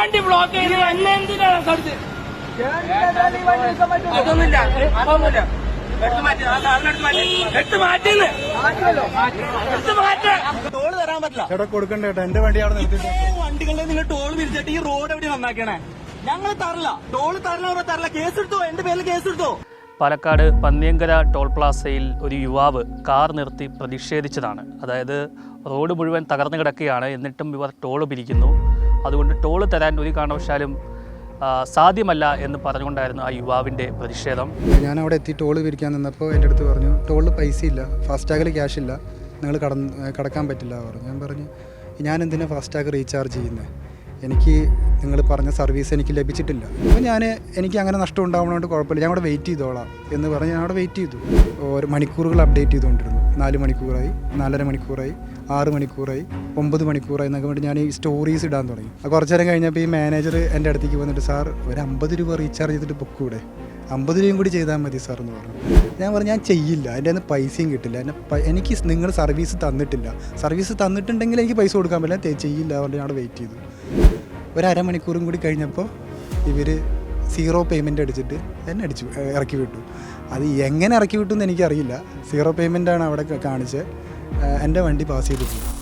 വണ്ടി ബ്ലോക്ക് ചെയ്ത്. എന്നെ എന്തിനാണ് കടുത്ത് അതൊന്നുമില്ല. മാറ്റാ. ടോൾ തരാൻ പറ്റില്ല. ചേട്ടാ കൊടുക്കണ്ട ചേട്ടാ? എന്റെ വണ്ടി അവിടെ നിർത്തിയിട്ട്. ഇത്രയും വണ്ടികളെ നിങ്ങൾ ടോൾ പിരിച്ചിട്ട് ഈ റോഡ് എവിടെ നന്നാക്കണേ? ഞങ്ങൾ തരില്ല. ടോൾ തരണവരെ തരില്ല. കേസ് എടുത്തോ? എന്റെ പേരിൽ കേസ് എടുത്തോ? പാലക്കാട് പന്നിയങ്കര ടോൾ പ്ലാസയിൽ ഒരു യുവാവ് കാർ നിർത്തി പ്രതിഷേധിച്ചതാണ്. അതായത് റോഡ് മുഴുവൻ തകർന്നു കിടക്കുകയാണ്. എന്നിട്ടും ഇവർ ടോൾ പിരിക്കുന്നു. അതുകൊണ്ട് ടോൾ തരാൻ ഒരു കാരണവശാലും സാധ്യമല്ല എന്ന് പറഞ്ഞുകൊണ്ടായിരുന്നു ആ യുവാവിന്റെ പ്രതിഷേധം. ഞാൻ അവിടെ എത്തി ടോൾ പിരിക്കാൻ നിന്നപ്പോൾ എന്റെ അടുത്ത് പറഞ്ഞു ടോളിൽ പൈസ ഇല്ല ഫാസ്റ്റാഗിൽ ക്യാഷ് ഇല്ല നിങ്ങൾ കടന്ന് കടക്കാൻ പറ്റില്ല പറഞ്ഞു. ഞാൻ പറഞ്ഞു ഞാൻ എന്തിനാണ് ഫാസ്റ്റാഗ് റീചാർജ് ചെയ്യുന്നത് എനിക്ക് നിങ്ങൾ പറഞ്ഞ സർവീസ് എനിക്ക് ലഭിച്ചിട്ടില്ല. അപ്പോൾ ഞാൻ എനിക്ക് അങ്ങനെ നഷ്ടം ഉണ്ടാവണോണ്ട് കുഴപ്പമില്ല. ഞാൻ അവിടെ വെയിറ്റ് ചെയ്തോളാം എന്ന് പറഞ്ഞ് ഞാൻ അവിടെ വെയിറ്റ് ചെയ്തു. ഒരു മണിക്കൂറുകൾ അപ്ഡേറ്റ് ചെയ്തുകൊണ്ടിരുന്നു. നാല് മണിക്കൂറായി നാലര മണിക്കൂറായി ആറ് മണിക്കൂറായി ഒമ്പത് മണിക്കൂറായി എന്നൊക്കെ വേണ്ടി ഞാൻ ഈ സ്റ്റോറീസ് ഇടാൻ തുടങ്ങി. കുറച്ച് നേരം കഴിഞ്ഞപ്പോൾ ഈ മാനേജർ എന്റെ അടുത്തേക്ക് വന്നിട്ട് സാർ ഒരു അമ്പത് രൂപ റീചാർജ് ചെയ്തിട്ട് ബുക്ക് കൂടെ. അമ്പത് രൂപയും കൂടി ചെയ്താൽ മതി സാർ എന്ന് പറഞ്ഞു. ഞാൻ പറഞ്ഞു ഞാൻ ചെയ്യില്ല. എന്റെ നിന്ന് പൈസയും കിട്ടില്ല. എന്നെ എനിക്ക് നിങ്ങൾ സർവീസ് തന്നിട്ടില്ല. സർവീസ് തന്നിട്ടുണ്ടെങ്കിൽ എനിക്ക് പൈസ കൊടുക്കാൻ പറ്റില്ല. ചെയ്യില്ല അതുകൊണ്ട് ഞാൻ അവിടെ വെയിറ്റ് ചെയ്തു. ഒരു കൂടി കഴിഞ്ഞപ്പോൾ ഇവർ സീറോ പേയ്മെന്റ് അടിച്ചിട്ട് എന്നെ അടിച്ചു ഇറക്കി വിട്ടു. അത് എങ്ങനെ ഇറക്കി വിട്ടു എന്ന് എനിക്കറിയില്ല. സീറോ പേയ്മെന്റാണ് അവിടെ കാണിച്ച് എന്റെ വണ്ടി പാസ് ചെയ്ത് പോയി